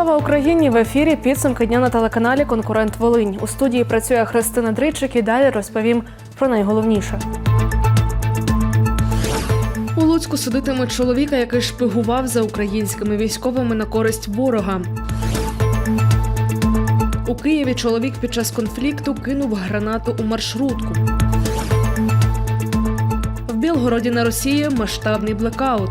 Слава Україні! В ефірі підсумки дня на телеканалі Конкурент Волинь. У студії працює Христина Дричик і далі розповім про найголовніше. У Луцьку судитимуть чоловіка, який шпигував за українськими військовими на користь ворога. У Києві чоловік під час конфлікту кинув гранату у маршрутку. В Білгороді на Росії масштабний блекаут.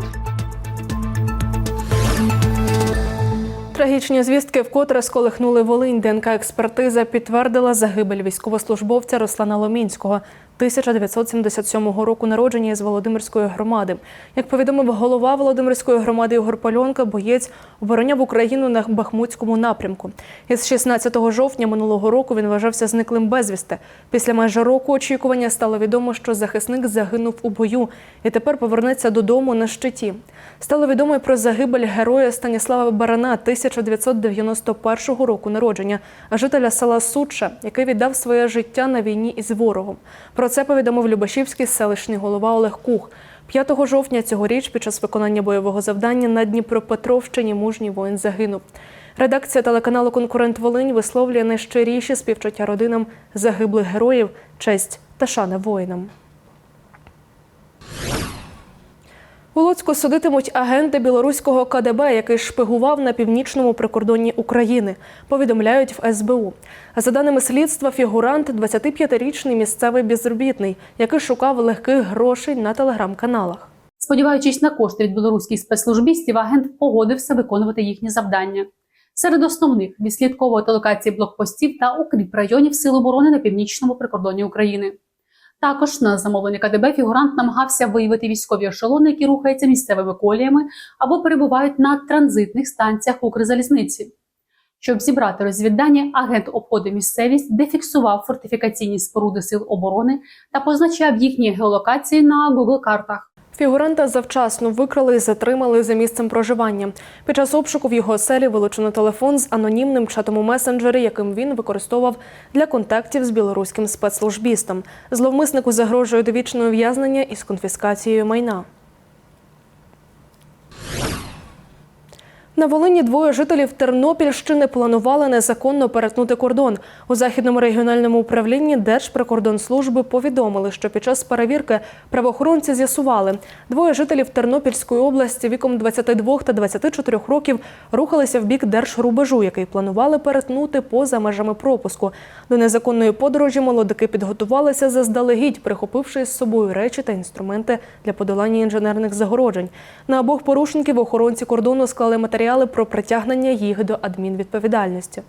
Трагічні звістки вкотре сколихнули Волинь. ДНК експертиза підтвердила загибель військовослужбовця Руслана Ломінського. 1977 року народження із Володимирської громади. Як повідомив голова Володимирської громади Ігор Пальонка, боєць обороняв Україну на Бахмутському напрямку. Із 16 жовтня минулого року він вважався зниклим безвісти. Після майже року очікування стало відомо, що захисник загинув у бою і тепер повернеться додому на щиті. Стало відомо про загибель героя Станіслава Барана 1991 року народження, жителя села Суча, який віддав своє життя на війні із ворогом. Про це повідомив Любашівський селищний голова Олег Кух. 5 жовтня цьогоріч під час виконання бойового завдання на Дніпропетровщині мужній воїн загинув. Редакція телеканалу Конкурент Волинь висловлює найщиріші співчуття родинам загиблих героїв, честь та шани воїнам. У Луцьку судитимуть агенти білоруського КДБ, який шпигував на північному прикордонні України. Повідомляють в СБУ. За даними слідства, фігурант 25-річний місцевий безробітний, який шукав легких грошей на телеграм-каналах. Сподіваючись на кошти від білоруських спецслужбістів, агент погодився виконувати їхні завдання. Серед основних відслідковувати локації блокпостів та укріп районів Сил оборони на північному прикордонні України. Також на замовлення КДБ фігурант намагався виявити військові ешелони, які рухаються місцевими коліями або перебувають на транзитних станціях Укрзалізниці. Щоб зібрати розвіддані, агент обходив місцевість, де фіксував фортифікаційні споруди сил оборони та позначав їхні геолокації на Google картах. Фігуранта завчасно викрали і затримали за місцем проживання. Під час обшуку в його оселі вилучено телефон з анонімним чатом у месенджері, яким він використовував для контактів з білоруським спецслужбістом. Зловмиснику загрожує довічне ув'язнення із конфіскацією майна. На Волині двоє жителів Тернопільщини планували незаконно перетнути кордон. У західному регіональному управлінні Держприкордонслужби повідомили, що під час перевірки правоохоронці з'ясували, двоє жителів Тернопільської області віком 22 та 24 років рухалися в бік держрубежу, який планували перетнути поза межами пропуску. До незаконної подорожі молодики підготувалися заздалегідь, прихопивши з собою речі та інструменти для подолання інженерних загороджень. На обох порушників охоронці кордону склали матеріали про притягнення їх до адмінвідповідальності.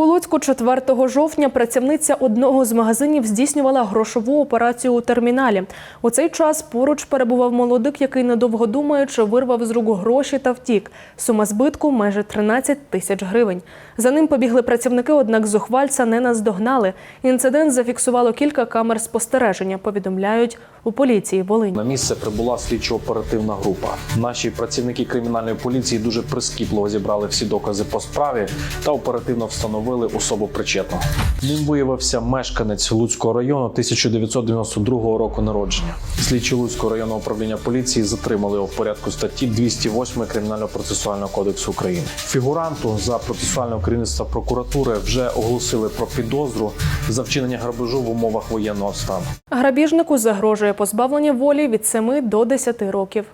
У Луцьку 4 жовтня працівниця одного з магазинів здійснювала грошову операцію у терміналі. У цей час поруч перебував молодик, який недовго думаючи вирвав з рук гроші та втік. Сума збитку майже 13 тисяч гривень. За ним побігли працівники, однак зухвальця не наздогнали. Інцидент зафіксувало кілька камер спостереження. Повідомляють у поліції Волині. На місце прибула слідчо-оперативна група. Наші працівники кримінальної поліції дуже прискіпливо зібрали всі докази по справі та оперативно встановили особу причетного. Ним виявився мешканець Луцького району 1992 року народження. Слідчі Луцького районного управління поліції затримали його в порядку статті 208 Кримінального процесуального кодексу України. Фігуранту за процесуального керівництва прокуратури вже оголосили про підозру за вчинення грабежу в умовах воєнного стану. Грабіжнику загрожує позбавлення волі від 7 до 10 років.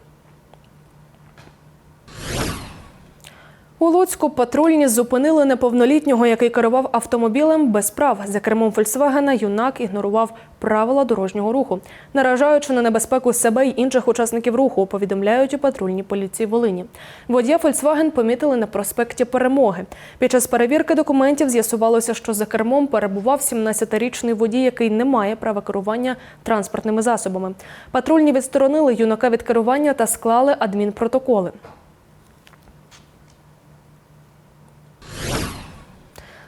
У Луцьку патрульні зупинили неповнолітнього, який керував автомобілем без прав. За кермом Фольксвагена юнак ігнорував правила дорожнього руху, наражаючи на небезпеку себе й інших учасників руху, повідомляють у патрульній поліції Волині. Водія Фольксваген помітили на проспекті Перемоги. Під час перевірки документів з'ясувалося, що за кермом перебував 17-річний водій, який не має права керування транспортними засобами. Патрульні відсторонили юнака від керування та склали адмінпротоколи.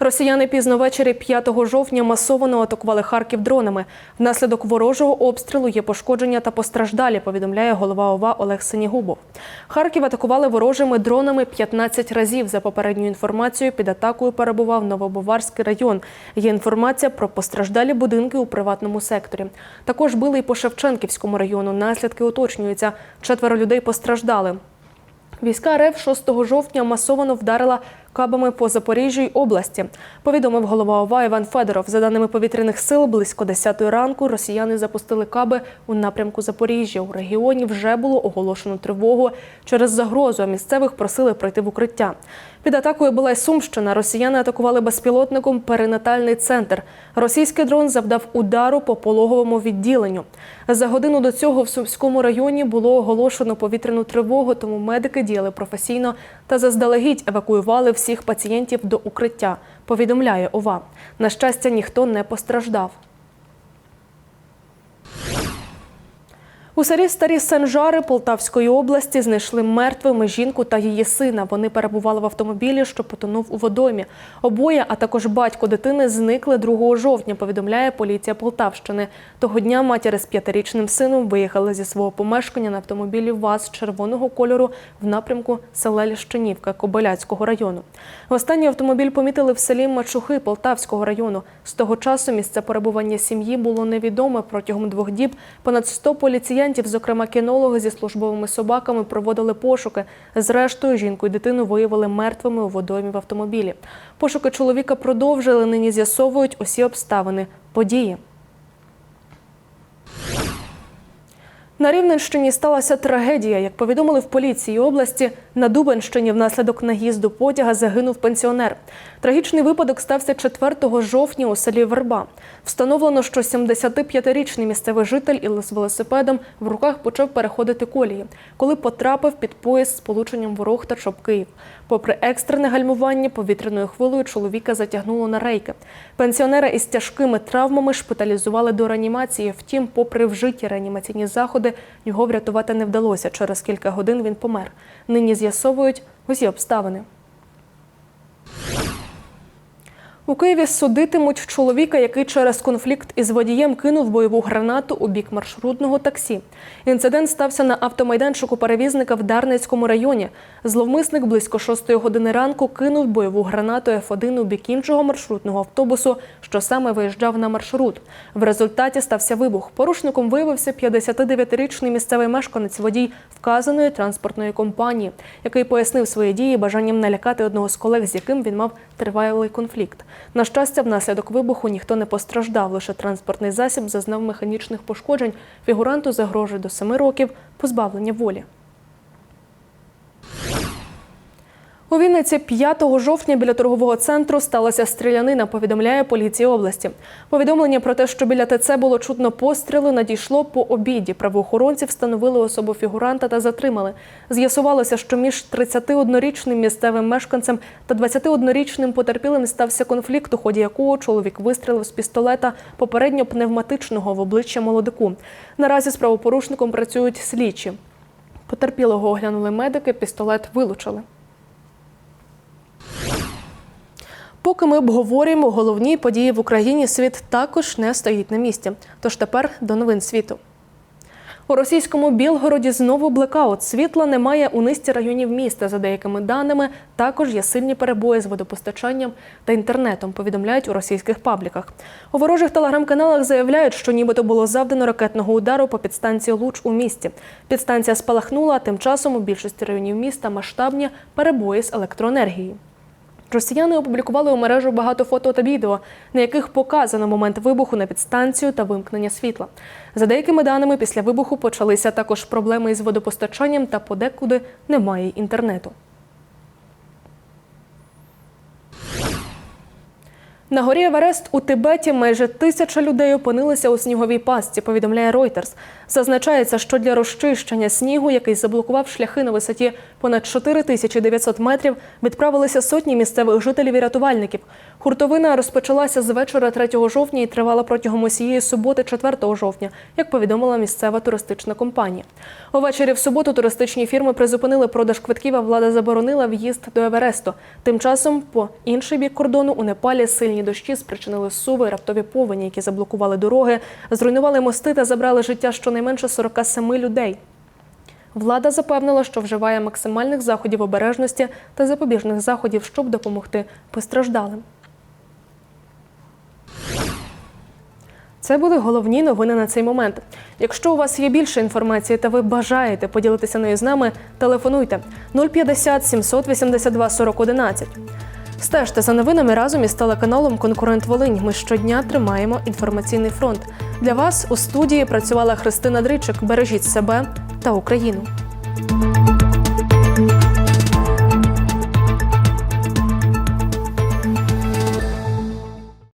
Росіяни пізно ввечері 5 жовтня масово атакували Харків дронами. Внаслідок ворожого обстрілу є пошкодження та постраждалі, повідомляє голова ОВА Олег Синігубов. Харків атакували ворожими дронами 15 разів. За попередньою інформацією, під атакою перебував Новобаварський район. Є інформація про постраждалі будинки у приватному секторі. Також били і по Шевченківському району. Наслідки уточнюються. Четверо людей постраждали. Війська РФ 6 жовтня масово вдарила кабами по Запоріжжю й області. Повідомив голова ОВА Іван Федоров. За даними повітряних сил, близько 10 ранку росіяни запустили каби у напрямку Запоріжжя. У регіоні вже було оголошено тривогу через загрозу. А місцевих просили пройти в укриття. Під атакою була й Сумщина. Росіяни атакували безпілотником перинатальний центр. Російський дрон завдав удару по пологовому відділенню. За годину до цього в Сумському районі було оголошено повітряну тривогу, тому медики діяли професійно та заздалегідь евакуювали всіх пацієнтів до укриття. Повідомляє ОВА. На щастя, ніхто не постраждав. У селі Старі Санжари Полтавської області знайшли мертвими жінку та її сина. Вони перебували в автомобілі, що потонув у водоймі. Обоє, а також батько дитини, зникли 2 жовтня. Повідомляє поліція Полтавщини. Того дня матір з п'ятирічним сином виїхали зі свого помешкання на автомобілі ВАЗ червоного кольору в напрямку села Ліщинівка Кобиляцького району. Останній автомобіль помітили в селі Мачухи Полтавського району. З того часу місце перебування сім'ї було невідоме. Протягом двох діб понад 100 поліціянтів, зокрема кінологи зі службовими собаками, проводили пошуки. Зрештою, жінку і дитину виявили мертвими у водоймі в автомобілі. Пошуки чоловіка продовжили. Нині з'ясовують усі обставини події. На Рівненщині сталася трагедія. Як повідомили в поліції області, на Дубенщині внаслідок наїзду потяга загинув пенсіонер. Трагічний випадок стався 4 жовтня у селі Верба. Встановлено, що 75-річний місцевий житель із велосипедом в руках почав переходити колії, коли потрапив під поїзд з полученням ворог та чоп Київ. Попри екстрене гальмування, повітряною хвилею чоловіка затягнуло на рейки. Пенсіонера із тяжкими травмами шпиталізували до реанімації. Втім, попри вжиті реанімаційні заходи, його врятувати не вдалося. Через кілька годин він помер. Нині з'ясовують усі обставини. У Києві судитимуть чоловіка, який через конфлікт із водієм кинув бойову гранату у бік маршрутного таксі. Інцидент стався на автомайданчику перевізника в Дарницькому районі. Зловмисник близько 6 години ранку кинув бойову гранату F1 у бік іншого маршрутного автобусу, що саме виїжджав на маршрут. В результаті стався вибух. Порушником виявився 59-річний місцевий мешканець водій вказаної транспортної компанії, який пояснив свої дії бажанням налякати одного з колег, з яким він мав тривалий конфлікт. На щастя, внаслідок вибуху ніхто не постраждав. Лише транспортний засіб зазнав механічних пошкоджень. Фігуранту загрожує до семи років позбавлення волі. У Вінниці 5 жовтня біля торгового центру сталася стрілянина, повідомляє поліція області. Повідомлення про те, що біля ТЦ було чутно постріли, надійшло по обіді. Правоохоронці встановили особу фігуранта та затримали. З'ясувалося, що між 31-річним місцевим мешканцем та 21-річним потерпілим стався конфлікт, у ході якого чоловік вистрілив з пістолета попередньо пневматичного в обличчя молодику. Наразі з правопорушником працюють слідчі. Потерпілого оглянули медики, пістолет вилучили. Поки ми обговорюємо головні події в Україні, світ також не стоїть на місці. Тож тепер до новин світу. У російському Білгороді знову блекаут. Світла немає у низці районів міста. За деякими даними, також є сильні перебої з водопостачанням та інтернетом. Повідомляють у російських пабліках. У ворожих телеграм-каналах заявляють, що нібито було завдано ракетного удару по підстанції Луч у місті. Підстанція спалахнула. а Тим часом у більшості районів міста масштабні перебої з електроенергією. Росіяни опублікували у мережу багато фото та відео, на яких показано момент вибуху на підстанцію та вимкнення світла. За деякими даними, після вибуху почалися також проблеми із водопостачанням та подекуди немає інтернету. На горі Еверест у Тибеті майже тисяча людей опинилися у сніговій пастці, повідомляє Reuters. Зазначається, що для розчищення снігу, який заблокував шляхи на висоті понад 4900 метрів, відправилися сотні місцевих жителів і рятувальників. Хуртовина розпочалася з вечора 3 жовтня і тривала протягом усієї суботи 4 жовтня, як повідомила місцева туристична компанія. Увечері в суботу туристичні фірми призупинили продаж квитків, а влада заборонила в'їзд до Евересту. Тим часом, по інший бік кордону у Непалі сильні дощі спричинили суви, раптові повені, які заблокували дороги, зруйнували мости та забрали життя щонайменше 47 людей. Влада запевнила, що вживає максимальних заходів обережності та запобіжних заходів, щоб допомогти постраждалим. Це були головні новини на цей момент. Якщо у вас є більше інформації та ви бажаєте поділитися нею з нами, телефонуйте 050 782 4011. Стежте за новинами разом із телеканалом Конкурент Волинь. Ми щодня тримаємо інформаційний фронт. Для вас у студії працювала Христина Дричик. Бережіть себе та Україну.